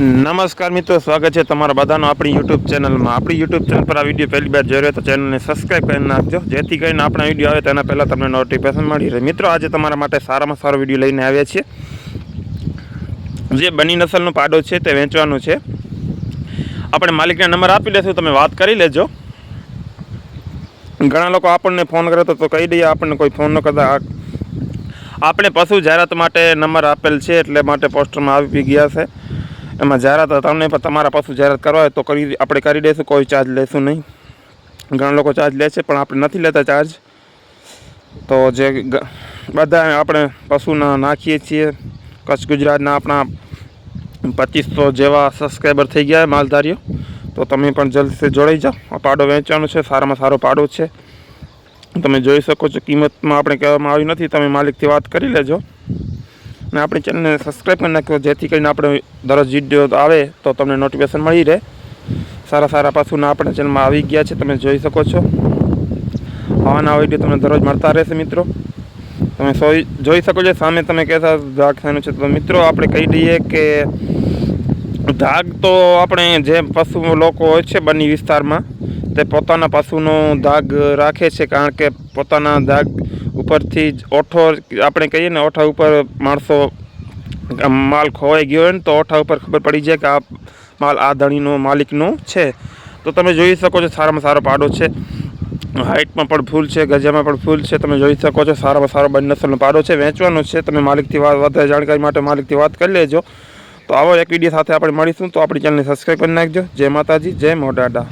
નમસ્કાર મિત્રો, સ્વાગત છે તમારા બધાનો આપણી યુટ્યુબ ચેનલમાં આપણી યુટ્યુબ ચેનલ પર આ વીડિયો પહેલી વાર જોઈ રહ્યો તો ચેનલને સબસ્ક્રાઈબ કરી નાખજો. જેથી કરીને આપણા વીડિયો આવે તેના પહેલાં તમને નોટિફિકેશન મળી રહે. મિત્રો, આજે તમારા માટે સારામાં સારો વીડિયો લઈને આવ્યા છીએ. જે બની નસલનો પાડો છે તે વેચવાનું છે. આપણે માલિકને નંબર આપી દેશું તમે વાત કરી લેજો. ઘણા લોકો આપણને ફોન કરે તો કહી દઈએ, આપણને કોઈ ફોન ન કરતા. આપણે પશુ જાહેરાત માટે નંબર આપેલ છે, એટલે માટે પોસ્ટરમાં આવી ગયા છે. એમાં જાહેરાત તમને પણ તમારા પશુ જાહેરાત કરવા હોય તો કરી આપણે કરી દઈશું, કોઈ ચાર્જ લેશું નહીં. ઘણા લોકો ચાર્જ લે છે, પણ આપણે નથી લેતા ચાર્જ તો જે બધા આપણે પશુના નાખીએ છીએ. કચ્છ ગુજરાતના આપણા પચીસો જેવા સબસ્ક્રાઈબર થઈ ગયા માલધારીઓ. તો તમે પણ જલ્દીથી જોડાઈ જાઓ. આ પાડો વેચવાનો છે, સારામાં સારો પાડો છે. તમે જોઈ શકો છો, કિંમતમાં આપણે કહેવામાં આવી નથી. તમે માલિકથી વાત કરી લેજો. અને આપણી ચેનલને સબસ્ક્રાઈબ કરી નાખ્યો જેથી કરીને આપણે દરરોજ વીડિયો આવે તો તમને નોટિફિકેશન મળી રહે. સારા સારા પશુના આપણા ચેનલમાં આવી ગયા છે, તમે જોઈ શકો છો. આવાના વીડિયો તમને દરરોજ મળતા રહેશે મિત્રો. તમે જોઈ શકો છો, સામે તમે કહેતા ધાક થવાનું છે. તો મિત્રો, આપણે કહી દઈએ કે ધાગ તો આપણે જે પશુ લોકો હોય છે બની વિસ્તારમાં, તે પોતાના પશુનો ધાગ રાખે છે, કારણ કે પોતાના ધાગ ઉપરથી જ ઓઠો, આપણે કહીએ ને, ઓઠા ઉપર માણસો માલ ખોવાઈ ગયો હોય ને, તો ઓઠા ઉપર ખબર પડી જાય કે આ માલ આ ધણીનો માલિકનો છે. તો તમે જોઈ શકો છો સારામાં સારો પાડો છે. હાઇટમાં પણ ફૂલ છે, ગજામાં પણ ફૂલ છે. તમે જોઈ શકો છો સારામાં સારો બંને નસલનો પાડો છે. વેચવાનો છે. તમે માલિકથી વાત વધારે જાણકારી માટે માલિકથી વાત કરી લેજો. તો આવો એક વીડિયો સાથે આપણે મળીશું. તો આપણી ચેનલને સબસ્ક્રાઈબ કરી નાખજો. જય માતાજી, જય મોડાડા